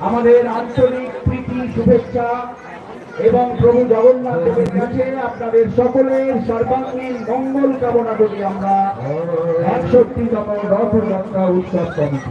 আমাদের আঞ্চলিক প্রীতি শুভেচ্ছা এবং প্রভু জগন্নাথ দেবের কাছে আপনাদের সকলের সর্বাঙ্গীন মঙ্গল কামনা করি আমরা। একষট্টিতম রথযাত্রা উৎসব কমিটি।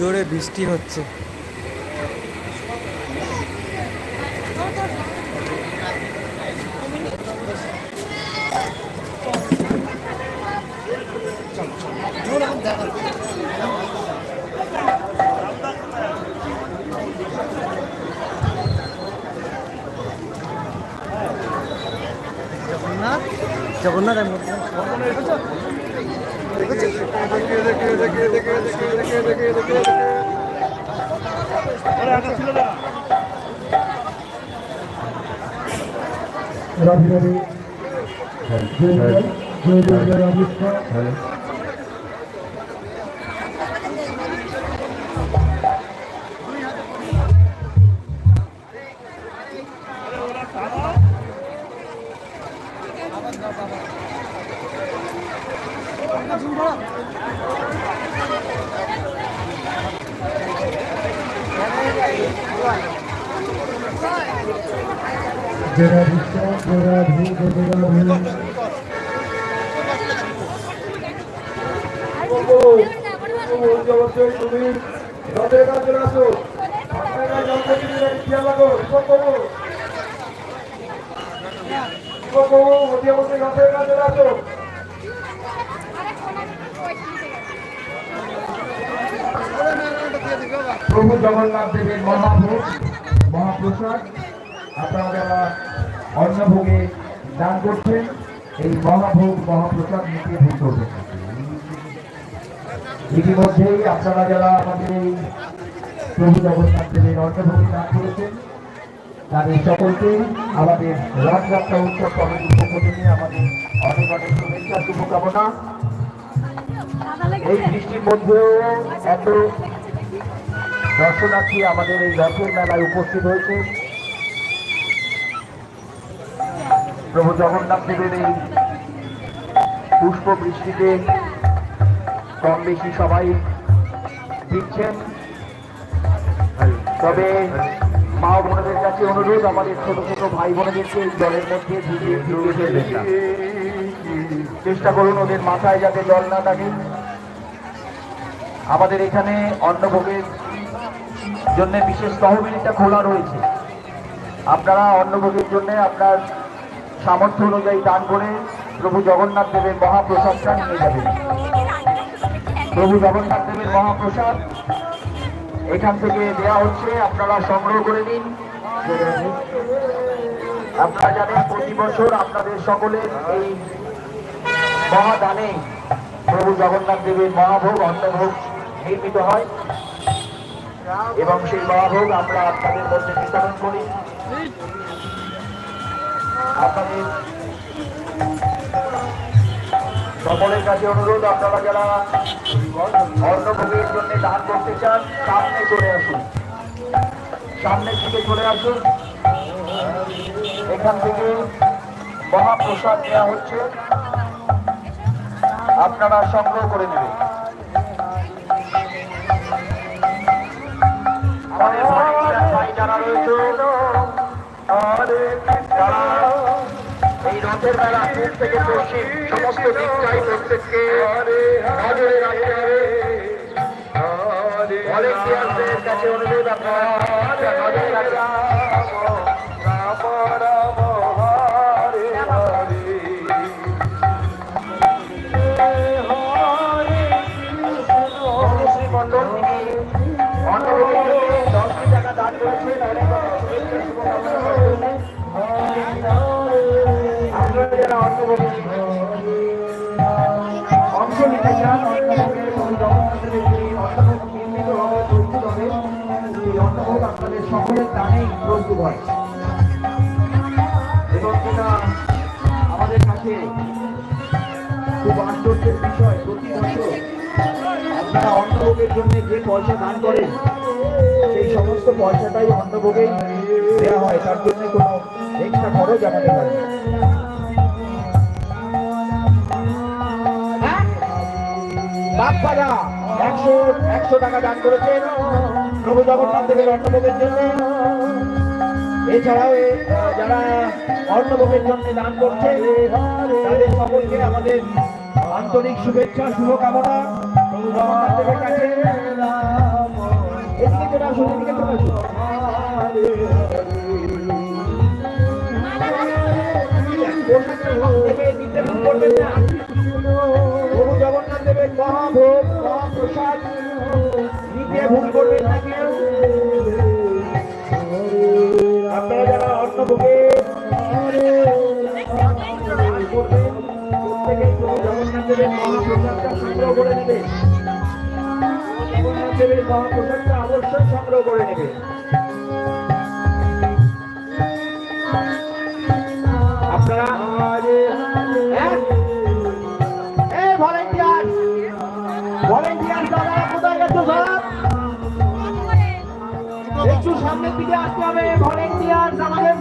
জোরে বৃষ্টি হচ্ছে। জগন্নাথ রাধে রাধে জয় জয় জয় জয় জয়। রাধে জয় জয় রাধে অবশ্যই তুমি রথের কাছে আসো আপনারা কিনে খেয়াল রাখো শিবক বাবু শিবক বাবু অতি অবশ্যই রথের কাছে আসো প্রভু জগন্নাথ দেবের মহাভোগ মহাপ্রসাদ আপনারা যারা অন্নভোগে দান করছেন, এই মহাভোগ, মহাপ্রসাদ নিতে ভুল করবেন। ইতিমধ্যেই আপনারা যারা আমাদের এই প্রভু জগন্নাথ দেবের অন্নভোগে দান করেছেন তাদের সকলকে আমাদের রথযাত্রা উৎসব পক্ষ থেকে আমাদের অনেক অনেক শুভেচ্ছা, শুভকামনা। এই বৃষ্টির মধ্যেও এত দর্শনার্থী আমাদের এই রথের মেলায় উপস্থিত হয়েছে। প্রভু জগন্নাথ দেবের এই পুষ্প বৃষ্টিতে কম বেশি সবাই দিচ্ছেন। তবে মা বোনদের কাছে অনুরোধ, আমাদের ছোট ছোট ভাই বোনদেরকে জলের মধ্যে চেষ্টা করুন ওদের মাথায় যাতে জল না থাকে। আমাদের এখানে অন্নভোগের জন্য বিশেষ তহবিলটা খোলা রয়েছে। আপনারা অন্নভোগের জন্য আপনার সামর্থ্য অনুযায়ী দান করে প্রভু জগন্নাথ দেবের মহাপ্রসাদটা নিয়ে যাবেন। প্রভু জগন্নাথ দেবের মহাপ্রসাদ এখান থেকে দেয়া হচ্ছে, আপনারা সংগ্রহ করে নিন। আপনারা জানেন প্রতি বছর আপনাদের সকলের এই মহাদানে প্রভু জগন্নাথ দেবের মহাভোগ, অন্নভোগ নির্মিত হয়। এবং সেই মহাভোগ আমরা আপনাদের মধ্যে বিতরণ করি। আপনাদের সকলের কাছে অনুরোধ, আপনারা যারা অন্নভোগের দান করতে চান, সামনে চলে আসুন। সামনের দিকে চলে আসুন। এখান থেকে মহাপ্রসাদ নেওয়া হচ্ছে। আপনারা সংগ্রহ করে নেবেন। এই রথের মেলা থেকে পশ্চিম, সমস্ত দিকটাই প্রত্যেককে। নজরে রাখতে হবে। ভলেন্টিয়ারদের কাছে অনুরোধ আপনারা নজরে রাখবেন সেই অন্নভোগ আপনাদের সকলের দানেই প্রস্তুত হয়। এবং যেটা আমাদের কাছে খুব আশ্চর্যের বিষয়, প্রতি বছর আপনারা অন্নভোগের জন্য যে পয়সা দান করেন, সেই সমস্ত পয়সাটাই অন্নভোগেই দেওয়া হয়। তার জন্য কোনো এক্সট্রা খরচ আমাদের হয়? বাপ্পাদা একশো একশো টাকা দান করেছেন। প্রভু জগন্নাথ দেবের অন্নভোগের জন্য। এছাড়াও যারা অন্নভোগের জন্য দান করছে তাদের সকলকে আমাদের আন্তরিক শুভেচ্ছা, শুভকামনা। প্রভু জগন্নাথ দেবের কাছে। প্রভু জগন্নাথ দেবের মহাভোগ, মহাপ্রসাদ, নিতে ভুল করবেন না। সংগ্রহ করে নেবে জগন্নাথ মহাপ্রসাদটা অবশ্যই সংগ্রহ করে নেবে আপনারা? ভলেন্টিয়ার ভলেন্টিয়ার দাদা কোথায় গেছো সব একটু সামনের দিকে আসতে হবে ভলেন্টিয়ার আমাদের